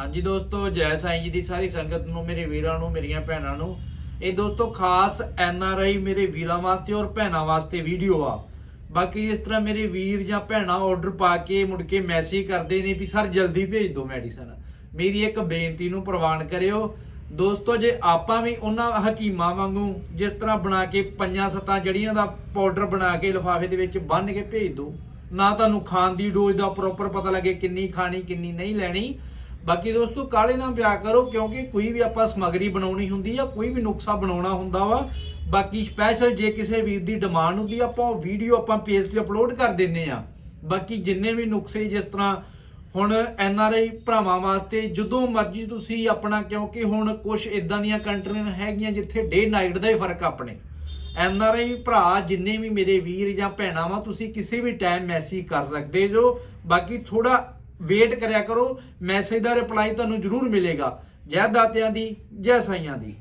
ਹਾਂਜੀ ਦੋਸਤੋ, ਜੈ ਸਾਈਂ ਜੀ ਦੀ ਸਾਰੀ ਸੰਗਤ ਨੂੰ, ਮੇਰੇ ਵੀਰਾਂ ਨੂੰ, ਮੇਰੀਆਂ ਭੈਣਾਂ ਨੂੰ। ਇਹ ਦੋਸਤੋ ਖਾਸ ਐਨ ਆਰ ਆਈ ਮੇਰੇ ਵੀਰਾਂ ਵਾਸਤੇ ਔਰ ਭੈਣਾਂ ਵਾਸਤੇ ਵੀਡੀਓ ਆ। ਬਾਕੀ ਇਸ ਤਰ੍ਹਾਂ ਮੇਰੇ ਵੀਰ ਜਾਂ ਭੈਣਾਂ ਆਰਡਰ ਪਾ ਕੇ ਮੁੜ ਕੇ ਮੈਸੇਜ ਕਰਦੇ ਨੇ ਵੀ, ਸਰ, ਜਲਦੀ ਭੇਜ ਦਿਓ ਮੈਡੀਸਨ ਮੇਰੀ ਇੱਕ ਬੇਨਤੀ ਨੂੰ ਪ੍ਰਵਾਨ ਕਰਿਓ। ਦੋਸਤੋ, ਜੇ ਆਪਾਂ ਵੀ ਉਹਨਾਂ ਹਕੀਮਾਂ ਵਾਂਗੂ ਜਿਸ ਤਰ੍ਹਾਂ ਬਣਾ ਕੇ ਪੰਜਾਂ ਸੱਤਾਂ ਜੜੀਆਂ ਦਾ ਪਾਊਡਰ ਬਣਾ ਕੇ ਲਿਫਾਫੇ ਦੇ ਵਿੱਚ ਬੰਨ ਕੇ ਭੇਜ ਦਿਓ ਨਾ ਤੁਹਾਨੂੰ ਖਾਣ ਦੀ ਡੋਜ਼ ਦਾ ਪ੍ਰੋਪਰ ਪਤਾ ਲੱਗੇ ਕਿੰਨੀ ਖਾਣੀ, ਕਿੰਨੀ ਨਹੀਂ ਲੈਣੀ। ਬਾਕੀ ਦੋਸਤੋ ਕਾਲੇ ਨਾ ਪਿਆ ਕਰੋ, ਕਿਉਂਕਿ ਕੋਈ ਵੀ ਆਪਾਂ ਸਮਗਰੀ ਬਣਾਉਣੀ ਹੁੰਦੀ ਆ, ਕੋਈ ਵੀ ਨੁਕਸਾ ਬਣਾਉਣਾ ਹੁੰਦਾ ਵਾ। ਬਾਕੀ ਸਪੈਸ਼ਲ ਜੇ ਕਿਸੇ ਵੀਰ ਦੀ ਡਿਮਾਂਡ ਹੁੰਦੀ ਆਪਾਂ ਉਹ ਵੀਡੀਓ ਆਪਾਂ ਪੇਜ ਤੇ ਅਪਲੋਡ ਕਰ ਦਿੰਨੇ ਆ। ਬਾਕੀ ਜਿੰਨੇ ਵੀ ਨੁਕਸੇ ਜਿਸ ਤਰ੍ਹਾਂ ਹੁਣ ਐਨ ਆਰ ਆਈ ਭਰਾਵਾਂ ਵਾਸਤੇ, ਜਦੋਂ ਮਰਜ਼ੀ ਤੁਸੀਂ ਆਪਣਾ, ਕਿਉਂਕਿ ਹੁਣ ਕੁਝ ਇਦਾਂ ਦੀਆਂ ਕੰਟਰੀਆਂ ਹੈਗੀਆਂ ਜਿੱਥੇ ਡੇ ਨਾਈਟ ਦਾ ਹੀ ਫ਼ਰਕ ਆਪਣੇ। ਐਨ ਆਰ ਆਈ ਭਰਾ, ਜਿੰਨੇ ਵੀ ਮੇਰੇ ਵੀਰ ਜਾਂ ਭੈਣਾਂ ਵਾ, ਤੁਸੀਂ ਕਿਸੇ ਵੀ ਟਾਈਮ ਮੈਸੇਜ ਕਰ ਸਕਦੇ ਜੋ। ਬਾਕੀ ਥੋੜਾ ਵੇਟ ਕਰਿਆ ਕਰੋ ਮੈਸੇਜ ਦਾ ਰਿਪਲਾਈ ਤੁਹਾਨੂੰ ਜ਼ਰੂਰ ਮਿਲੇਗਾ। ਜੈ ਦਾਤਿਆਂ ਦੀ, ਜੈ ਸਾਈਆਂ ਦੀ।